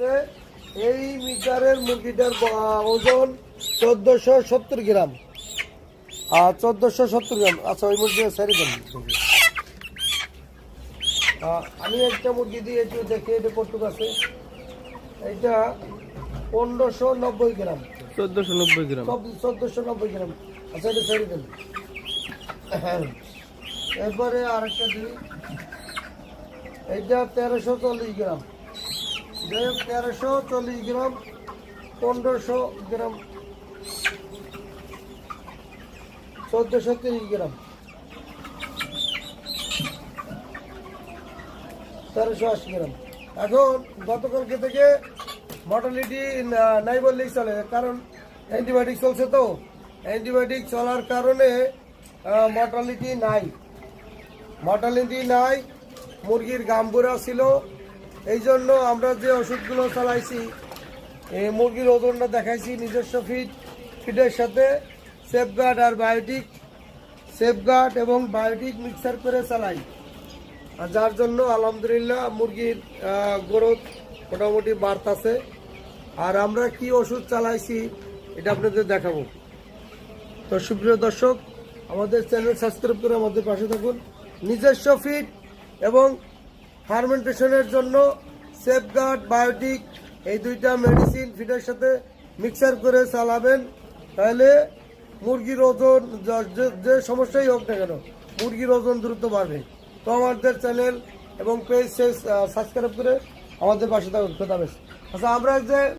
আছে। এই মিটারের মুরগিটার ওজন চোদ্দশো সত্তর গ্রাম। আর চোদ্দশো সত্তর গ্রাম। আচ্ছা ওই মুরগি সারি দেন। আমি একটা মুরগি দিয়ে একটু দেখি এটা কটুক আছে? এইটা পনেরোশো নব্বই গ্রাম। চোদ্দশো নব্বই গ্রাম। চোদ্দশো নব্বই গ্রাম। আচ্ছা এটা সারি দেন। হ্যাঁ এরপরে আরেকটা দিই। এইটা তেরোশো চল্লিশ গ্রাম। তেরোশো চল্লিশ গ্রাম, পনেরোশো গ্রাম, চোদ্দশো তিরিশ গ্রাম। তেরোশো আশি গ্রাম। এখন গতকালকে থেকে মর্টালিটি নাই বললেই চলে, কারণ অ্যান্টিবায়োটিক চলছে তো। অ্যান্টিবায়োটিক চলার কারণে মর্টালিটি নাই। মর্টালিটি নাই, মুরগির গাম্বুরা ছিল। এই জন্য আমরা যে ওষুধগুলো চালাইছি মুরগির ওজনটা দেখাইছি নিজস্ব ফিড ফিডের সাথে সেফগার্ড আর বায়োটিক সেফগার্ড এবং বায়োটিক মিক্সার করে চালাই। আর যার জন্য আলহামদুলিল্লাহ মুরগির গ্রোথ মোটামুটি বাড়তাছে। আর আমরা কি ওষুধ চালাইছি, এটা আপনাদের দেখাবো। তো সুপ্রিয় দর্শক, আমাদের চ্যানেল সাবস্ক্রাইব করে আমাদের পাশে থাকুন। নিজস্ব ফিড এবং ফার্মেন্টেশনের জন্য সেফগার্ড, বায়োটিক, এই দুইটা মেডিসিন ফিডের সাথে মিক্সার করে চালাবেন। তাহলে মুরগির ওজন, যে- সমস্যাই হোক না কেন, মুরগির ওজন দ্রুত বাড়বে। তো আমাদের চ্যানেল এবং পেজ সাবস্ক্রাইব করে আমাদের পাশে থাকুন। খোদাবেশ আচ্ছা আমরা যে